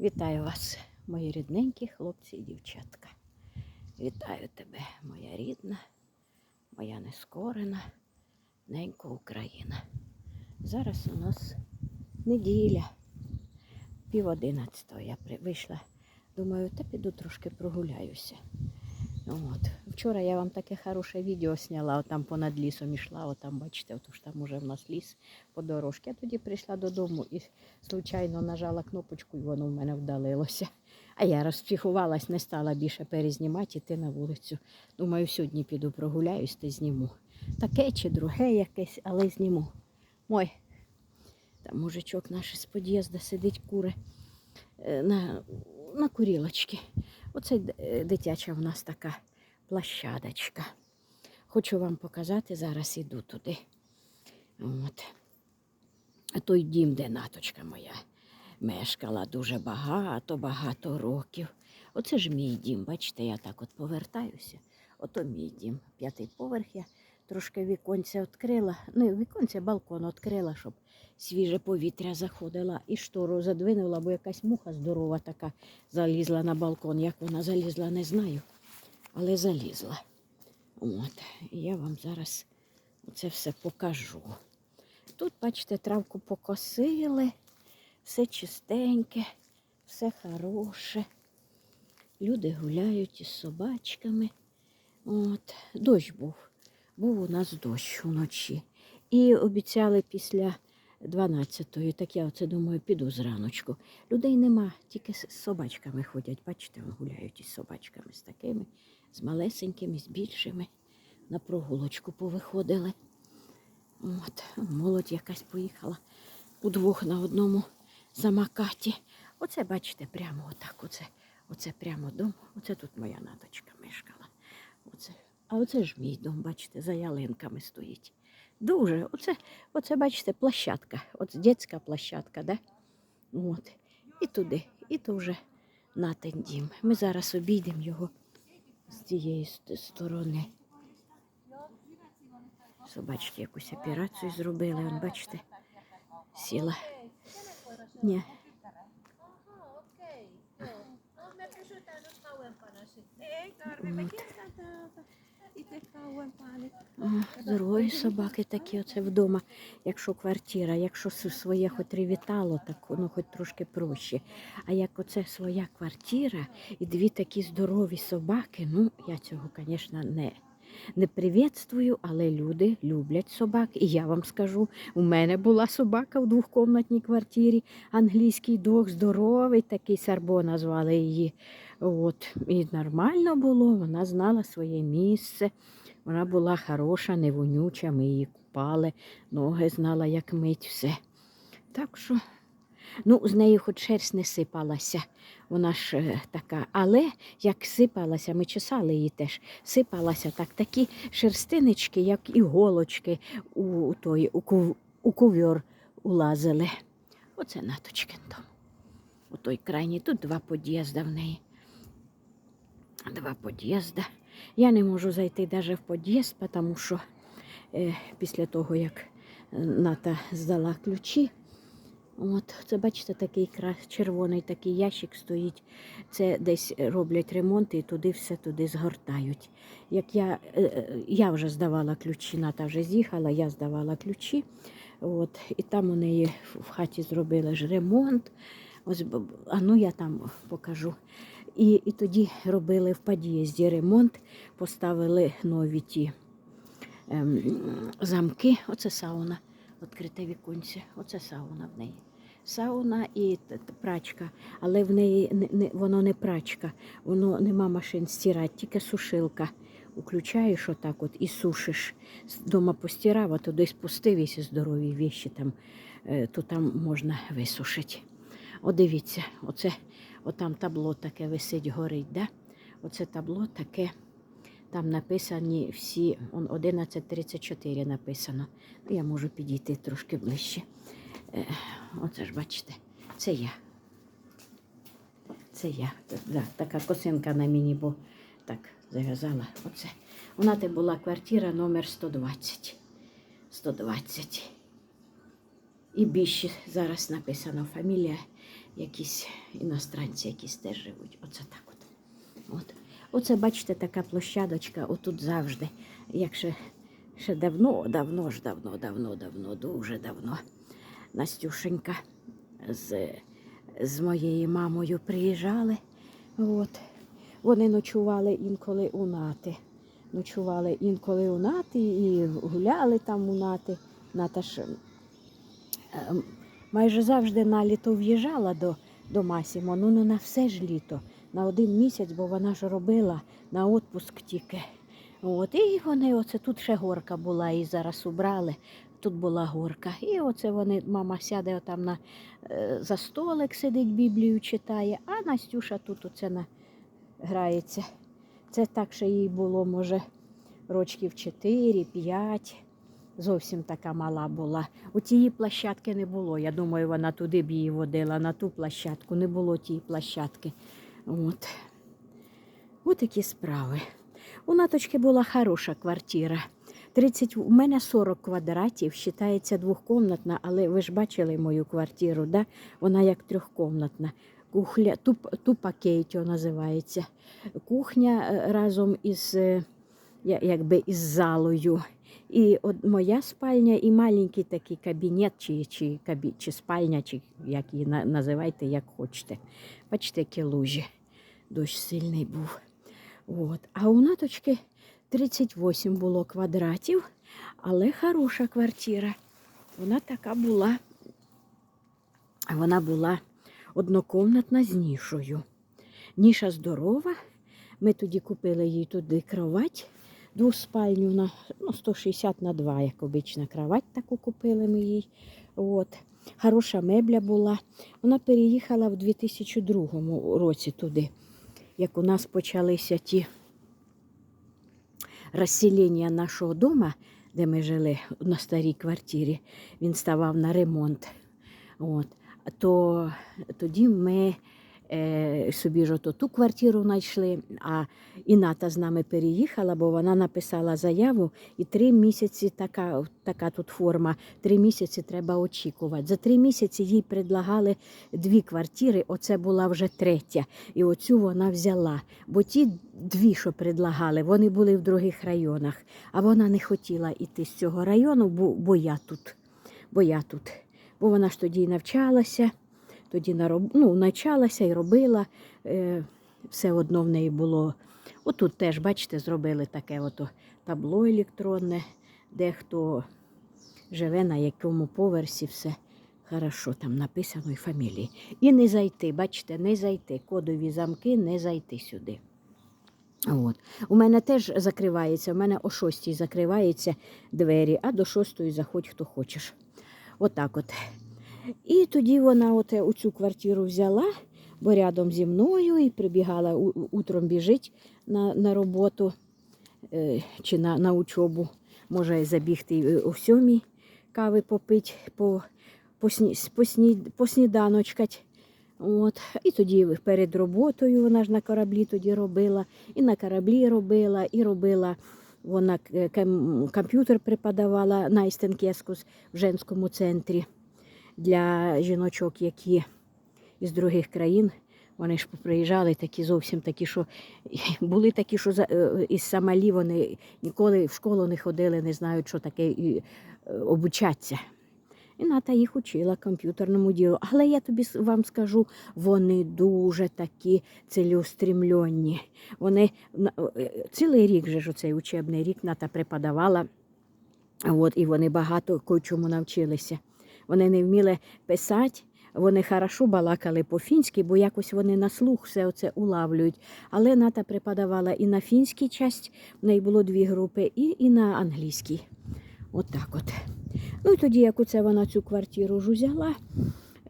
Вітаю вас, мої рідненькі хлопці і дівчатка. Вітаю тебе, моя рідна, моя нескорена, ненька Україна. Зараз у нас неділя, пів одинадцятого я вийшла. Думаю, та піду трошки прогуляюся. От. Вчора я вам таке хороше відео зняла, там понад лісом ішла, отам, бачите, от ж там уже в нас ліс по дорожці. Я тоді прийшла додому і случайно нажала кнопочку, і воно в мене вдалилося. А я розпсихувалась, не стала більше перезнімати, йти на вулицю. Думаю, сьогодні піду прогуляюсь та зніму. Таке чи друге якесь, але зніму. Мой, там мужичок наш з під'їзду сидить кури е, на, на курілочці. Оце е, дитяча в нас така площадочка. Хочу вам показати, зараз іду туди. От. Той дім, де наточка моя мешкала дуже багато, багато років. Оце ж мій дім, бачите, я так от повертаюся. Ото мій дім. П'ятий поверх я трошки віконце відкрила. Ну, віконце, балкон відкрила, щоб свіже повітря заходило. І штору задвинула, бо якась муха здорова така залізла на балкон. Як вона залізла, не знаю, але залізла. От, я вам зараз це все покажу. Тут, бачите, травку покосили, все чистеньке, все хороше. Люди гуляють із собачками. От. Дощ був. Був у нас дощ вночі. І обіцяли після 12-ї, так я оце думаю, піду зраночку. Людей нема, тільки з собачками ходять. Бачите, гуляють із собачками, з такими, з малесенькими, з більшими. На прогулочку повиходили. От, молодь якась поїхала удвох на одному самокаті. Оце, бачите, прямо отак. Оце, оце прямо дом. Оце тут моя наточка мешкала. Оце. А оце ж мій дом, бачите, за ялинками стоїть. Дуже. Оце, оце бачите, площадка. От дитяча площадка, да? От. І туди, і то вже натин дім. Ми зараз обійдемо його з тієї сторони. Собачки якусь операцію зробили, он, бачите, сіла. Ні. Ei От. Здорові собаки такі оце вдома. Якщо квартира, якщо своє хоч привітало, так воно хоч трошки проще. А як оце своя квартира і дві такі здорові собаки, ну я цього, звісно, не, не привітствую, але люди люблять собак. І я вам скажу, у мене була собака в двохкомнатній квартирі, англійський дог, здоровий, такий Сарбо назвали її. От, і нормально було, вона знала своє місце. Вона була хороша, не вонюча, ми її купали, ноги знала, як мить, все. Так що, ну, з неї хоч шерсть не сипалася. Вона ж е, така. Але як сипалася, ми чесали її теж, сипалася так, такі шерстиночки, як іголочки у, той, у, ков, у ковьор улазили. Оце наточкин дом. У той крайній, тут два під'їзди в неї. Два під'їзди. Я не можу зайти навіть в під'їзд, тому що е, після того, як е, Ната здала ключі, от, це бачите, такий червоний такий ящик стоїть. Це десь роблять ремонт і туди все туди згортають. Як я, е, е, я вже здавала ключі, Ната вже з'їхала, я здавала ключі. От, і там у неї в хаті зробили ж ремонт. Ось, а ну я там покажу. І, і тоді робили в під'їзді ремонт, поставили нові ті ем, замки. Оце сауна, відкрите віконце. Оце сауна в неї. Сауна і прачка, але в неї не, не, воно не прачка, воно нема машин стирати, тільки сушилка. Включаєш отак от і сушиш. Дома постирав, а туди спустив, якщо здорові віші там, е, то там можна висушити. О, дивіться, оце отам табло таке висить, горить, да? Оце табло таке. Там написані всі, он 11.34 написано. Ну, Я можу підійти трошки ближче. Е, Оце ж бачите, це я. Це я. Да, така косинка на мені, бо так зав'язала. Оце. Вона те була квартира номер 120. 120. І більше зараз написано фамілія, якісь іностранці, якісь теж живуть. Оце так от. От. Оце, бачите, така площадочка, отут завжди. Як ще, ще давно, давно ж, давно, давно, давно, дуже давно. Настюшенька з, з моєю мамою приїжджали. От. Вони ночували інколи у нати. Ночували інколи у нати і гуляли там у нати. Ната майже завжди на літо в'їжджала до, до Масімо, ну не на все ж літо, на один місяць, бо вона ж робила на відпуск тільки. От, і вони, оце тут ще горка була, і зараз убрали. Тут була горка. І оце вони, мама сяде отам на, е, за столик, сидить, Біблію читає, а Настюша тут оце на, грається. Це так, що їй було, може, рочків 4-5. Зовсім така мала була. У тієї площадки не було. Я думаю, вона туди б її водила, на ту площадку. Не було тієї площадки. От. От такі справи. У наточки була хороша квартира. 30, у мене 40 квадратів, вважається двохкомнатна, але ви ж бачили мою квартиру, да? вона як трьохкомнатна. Кухня, туп, тупа кейтьо називається. Кухня е, разом із, е, якби, із залою. І от моя спальня, і маленький такий кабінет, чи, чи, чи спальня, чи як її називайте, як хочете. Бачите, які лужі. Дощ сильний був. От. А у наточки 38 було квадратів, але хороша квартира. Вона така була. Вона була однокомнатна з нішою. Ніша здорова. Ми тоді купили їй туди кровать, двоспальню на ну, 160 на 2, як обична кровать таку купили ми їй. От. Хороша мебля була. Вона переїхала в 2002 році туди, як у нас почалися ті розселення нашого дому, де ми жили на старій квартирі, він ставав на ремонт. От. То тоді ми е, собі ж ту квартиру знайшли, а Іната з нами переїхала, бо вона написала заяву, і три місяці така, така тут форма, три місяці треба очікувати. За три місяці їй предлагали дві квартири, оце була вже третя. І оцю вона взяла. Бо ті дві, що предлагали, вони були в других районах, а вона не хотіла йти з цього району, бо, бо я тут. Бо я тут. Бо вона ж тоді й навчалася, тоді нароб... ну, навчалася і робила. Е, все одно в неї було. Отут теж, бачите, зробили таке ото табло електронне, де хто живе, на якому поверсі все хорошо там написано і фамілії. І не зайти, бачите, не зайти. Кодові замки не зайти сюди. От. У мене теж закривається, у мене о 6 закриваються двері, а до 6 заходь хто хочеш. Отак от. І тоді вона от у цю квартиру взяла, бо рядом зі мною і прибігала утром біжить на, на роботу е, чи на, на учобу. Може забігти е, о сьомій кави попити, по, по, сні, по, сні, посніданочкать. От. І тоді перед роботою вона ж на кораблі тоді робила, і на кораблі робила, і робила. Вона е, комп'ютер преподавала на Істенкескус в женському центрі для жіночок, які із других країн. Вони ж приїжджали такі зовсім такі, що були такі, що е, із Самалі вони ніколи в школу не ходили, не знають, що таке і е, обучаться. І Ната їх учила комп'ютерному ділу. Але я тобі вам скажу, вони дуже такі цілеустремлені. Вони е, цілий рік же ж оцей учебний рік Ната преподавала. От, і вони багато кое-чому навчилися. Вони не вміли писати, вони хорошо балакали по-фінськи, бо якось вони на слух все це улавлюють. Але Ната преподавала і на фінській часть, в неї було дві групи, і, і на англійській. От так от. Ну і тоді, як оце вона цю квартиру ж узяла,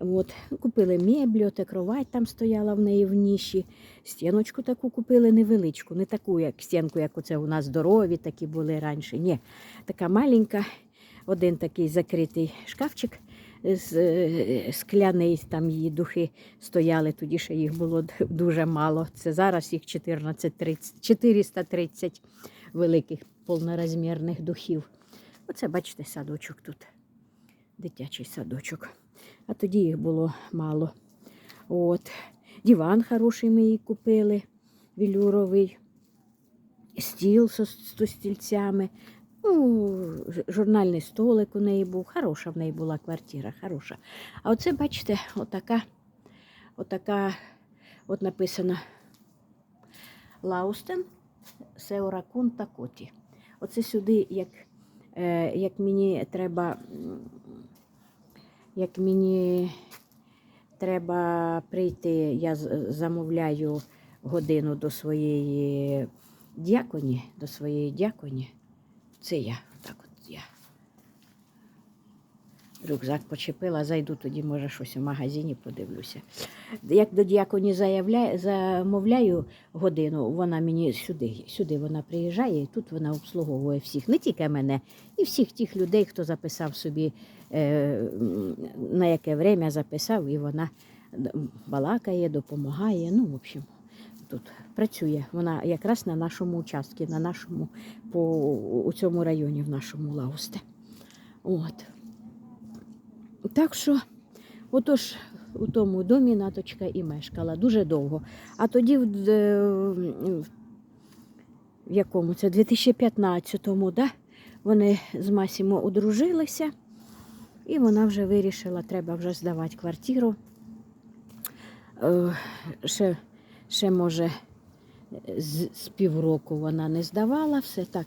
от, купили меблі, оте кровать там стояла в неї в ніші. Стіночку таку купили невеличку, не таку, як стінку, як оце у нас здорові такі були раніше. Ні, така маленька, один такий закритий шкафчик скляний, там її духи стояли, тоді ще їх було дуже мало. Це зараз їх 14, 430 великих повнорозмірних духів. Оце, бачите, садочок тут. дитячий садочок. А тоді їх було мало. От. Диван хороший ми їй купили, вілюровий, стіл з стільцями. Ну, журнальний столик у неї був. Хороша в неї була квартира, хороша. А оце, бачите, отака, отака, от написано Лаустен Сеоракун та Коті. Оце сюди, як, е, як мені треба, як мені треба прийти, я замовляю годину до своєї дяконі, до своєї дяконі. Це я, так от я. Рюкзак почепила, зайду тоді, може, щось у магазині подивлюся. Як до діаконі замовляю годину, вона мені сюди, сюди вона приїжджає, і тут вона обслуговує всіх, не тільки мене, і всіх тих людей, хто записав собі, е, на яке время записав, і вона балакає, допомагає. Ну, в общем, тут працює. Вона якраз на нашому участку, на нашому, по у цьому районі, в нашому Лаусте. От. Так що, отож, у тому домі наточка і мешкала дуже довго. А тоді, в, е, в якому це 2015-му, да? вони з Масімо одружилися, і вона вже вирішила, треба вже здавати квартиру. Е, Ще, ще може, з, з півроку вона не здавала, все так,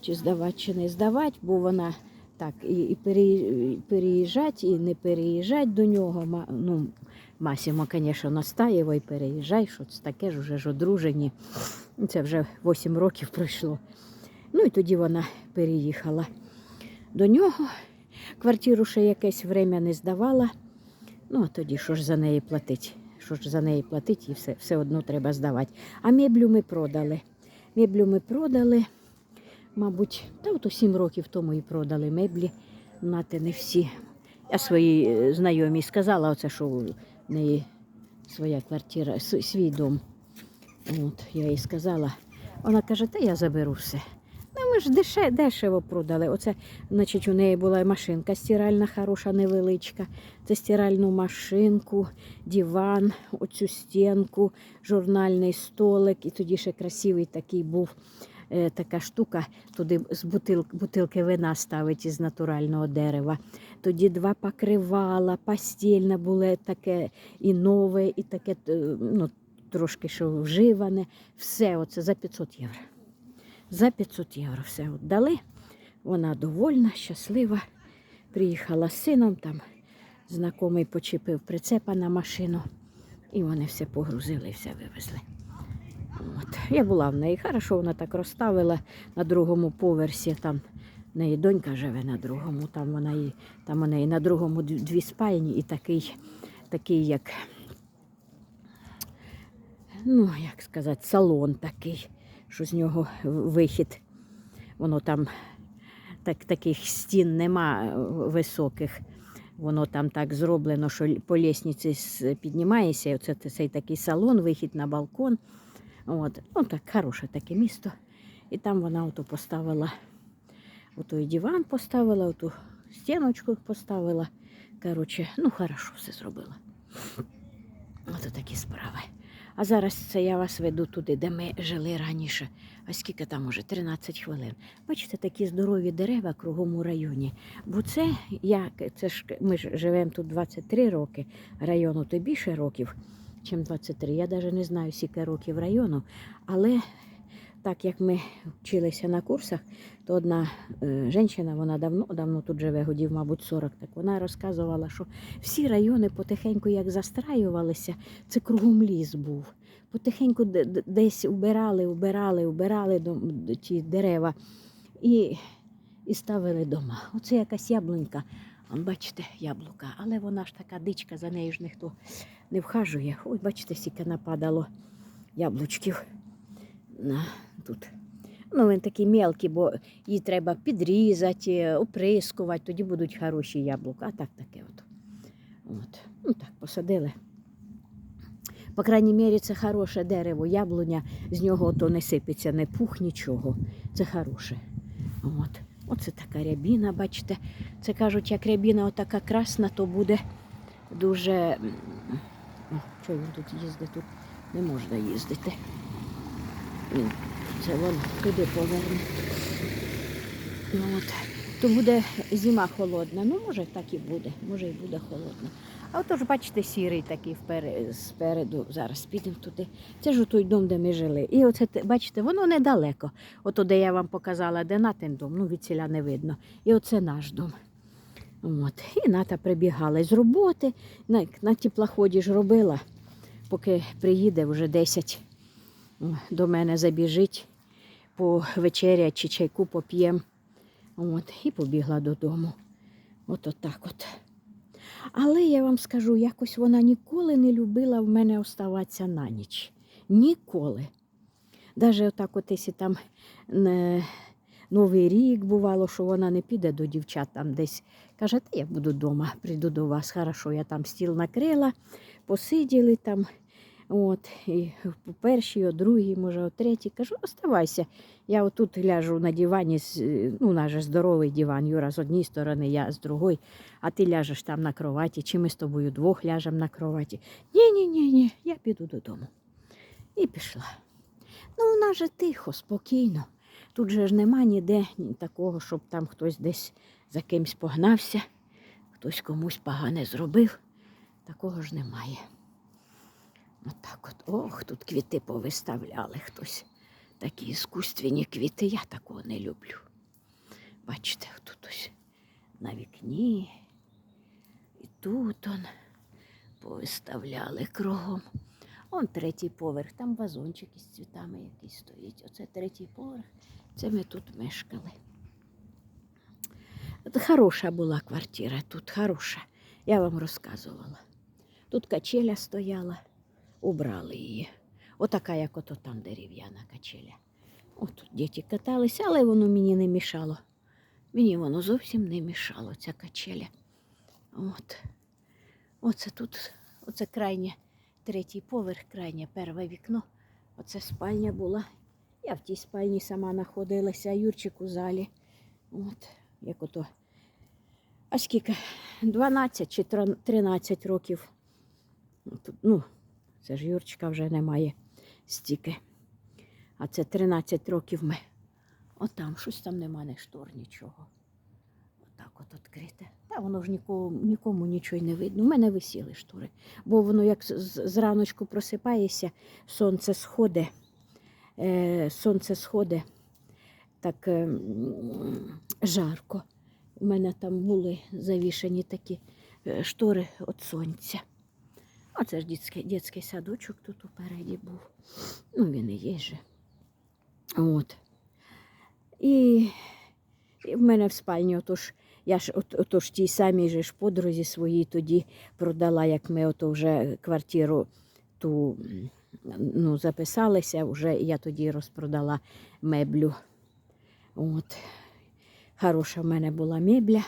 чи здавати, чи не здавати, бо вона так, і, і переїжджати, і не переїжджати до нього. Ну, Масімо, звісно, настаєво і переїжджай, що це таке ж уже ж одружені. Це вже 8 років пройшло. Ну і тоді вона переїхала до нього. Квартиру ще якесь время не здавала. Ну, а тоді що ж за неї платить? Що ж за неї платить, і все, все одно треба здавати. А меблю ми продали. Меблю ми продали, мабуть, та от 7 років тому і продали меблі. Нате не всі. Я своїй е, знайомій сказала, оце, що в неї своя квартира, свій дом. От, я їй сказала. Вона каже, та я заберу все. Ну, ми ж деше, дешево продали. Оце, значить, у неї була машинка стиральна, хороша, невеличка. Це стиральну машинку, диван, оцю стінку, журнальний столик. І тоді ще красивий такий був е, така штука, туди з бутил, бутилки вина ставить із натурального дерева. Тоді два покривала, постільне було таке і нове, і таке е, ну, трошки що вживане. Все оце за 500 євро. За 500 євро все от дали. Вона довольна, щаслива. Приїхала з сином, там знайомий почепив прицепа на машину. І вони все погрузили і все вивезли. От. Я була в неї. Хорошо, вона так розставила на другому поверсі. Там в неї донька живе на другому. Там вона і там у неї на другому дві спальні і такий, такий як, ну, як сказати, салон такий, що з нього вихід. Воно там так, таких стін нема е, високих. Воно там так зроблено, що по лісниці піднімаєшся. Оце цей такий салон, вихід на балкон. От. Ну, так хороше таке місто. І там вона ото поставила, ото і диван поставила, оту стіночку поставила. Коротше, ну хорошо все зробила. Ото такі справи. А зараз це я вас веду туди, де ми жили раніше. А скільки там уже? 13 хвилин. Бачите, такі здорові дерева кругом у районі. Бо це як це ж ми ж живемо тут 23 роки, району то більше років, ніж 23. Я навіть не знаю, скільки років району, але так як ми вчилися на курсах, то одна е, вона давно давно тут живе, годів, мабуть, 40, так вона розказувала, що всі райони потихеньку як застраювалися, це кругом ліс був. Потихеньку де- де- десь убирали, убирали, убирали ті дерева і, і ставили дома. Оце якась яблунька. Бачите, яблука, але вона ж така дичка, за нею ж ніхто не вхажує. Ой, бачите, скільки нападало яблучків на, тут. Ну, він такий мелкий, бо її треба підрізати, оприскувати, тоді будуть хороші яблука. А так таке от. от. Ну так, посадили. По крайній мірі, це хороше дерево, яблуня, з нього то не сипеться, не пух, нічого. Це хороше. От. Оце така рябіна, бачите. Це кажуть, як рябіна отака красна, то буде дуже. О, що він тут їздить? Тут не можна їздити. Це вон туди поверне. Ну, от. То буде зима холодна. Ну, може, так і буде, може і буде холодно. А отож, бачите, сірий такий вперед, спереду. Зараз підемо туди. Це ж той дом, де ми жили. І оце, бачите, воно недалеко. Ото, де я вам показала, де натин дом, ну від ціля не видно. І оце наш дом. От. І ната прибігала з роботи. На, на теплоході ж робила, поки приїде вже 10 о, до мене забіжить, по вечеря чи чайку поп'єм. От, і побігла додому. От отак от. Але я вам скажу, якось вона ніколи не любила в мене оставатися на ніч. Ніколи. Навіть отак, от, якщо там не, Новий рік бувало, що вона не піде до дівчат там десь. Каже, та я буду вдома, прийду до вас. Хорошо, я там стіл накрила, посиділи там. От, і по першій, о другій, може, о третій. Кажу, оставайся. Я отут ляжу на дивані, ну, у нас же здоровий диван, Юра з однієї сторони, я з другої, а ти ляжеш там на кроваті, чи ми з тобою двох ляжемо на кроваті. Ні, ні, ні, я піду додому. І пішла. Ну, у нас же тихо, спокійно. Тут же ж нема ніде ні такого, щоб там хтось десь за кимсь погнався, хтось комусь погане зробив. Такого ж немає. Отак от. Ох, тут квіти повиставляли хтось. Такі іскусственні квіти, я такого не люблю. Бачите, тут ось на вікні. І тут он повиставляли кругом. Он третій поверх, там вазончик із цвітами якийсь стоїть. Оце третій поверх. Це ми тут мешкали. От Хороша була квартира тут, хороша. Я вам розказувала. Тут качеля стояла, убрали її. Отака, як ото там дерев'яна качеля. От тут діти каталися, але воно мені не мішало. Мені воно зовсім не мішало, ця качеля. От. Оце тут, оце крайнє, третій поверх, крайнє перше вікно. Оце спальня була. Я в тій спальні сама знаходилася, а Юрчик у залі. От, як ото. А скільки? 12 чи 13 років. Тут, ну, це ж Юрчика вже немає стільки. А це 13 років ми. Отам щось там нема, не штор, нічого. Отак от відкрите. Та воно ж нікому, нікому нічого не видно. У мене висіли штори. Бо воно як зраночку просипаєшся, сонце сходить, е, сонце сходить, так е, жарко. У мене там були завішані такі е, штори від сонця. А це ж дитський, дитський садочок тут упереді був. Ну, він і є же. От. І, і в мене в спальні, отож, я ж от, отож тій самій же ж подрузі своїй тоді продала, як ми ото вже квартиру ту ну, записалися, вже я тоді розпродала меблю. От. Хороша в мене була мебля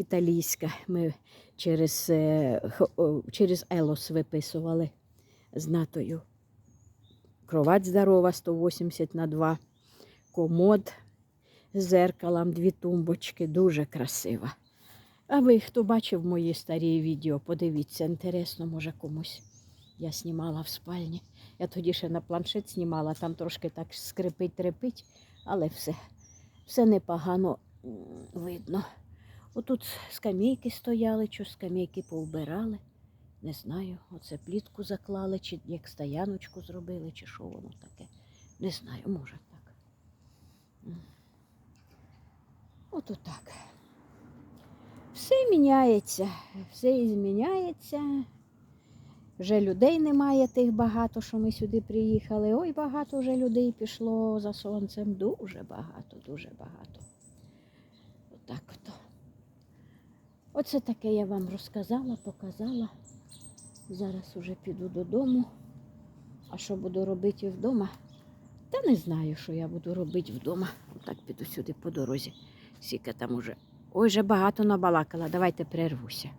італійська. Ми через, е, через Елос виписували з натою. Кровать здорова 180 на 2, комод з зеркалом, дві тумбочки, дуже красива. А ви, хто бачив мої старі відео, подивіться, інтересно, може комусь. Я знімала в спальні. Я тоді ще на планшет знімала, там трошки так скрипить, трепить, але все, все непогано видно. Отут скамейки стояли, що скамейки повбирали. Не знаю, оце плітку заклали, чи як стояночку зробили, чи що воно таке. Не знаю, може так. От отак. Все міняється, все зміняється. Вже людей немає тих багато, що ми сюди приїхали. Ой, багато вже людей пішло за сонцем. Дуже багато, дуже багато. Отак ото. Оце таке я вам розказала, показала. Зараз уже піду додому. А що буду робити вдома? Та не знаю, що я буду робити вдома. Отак піду сюди по дорозі. Сіка там уже. Ой, вже багато набалакала, давайте перервуся.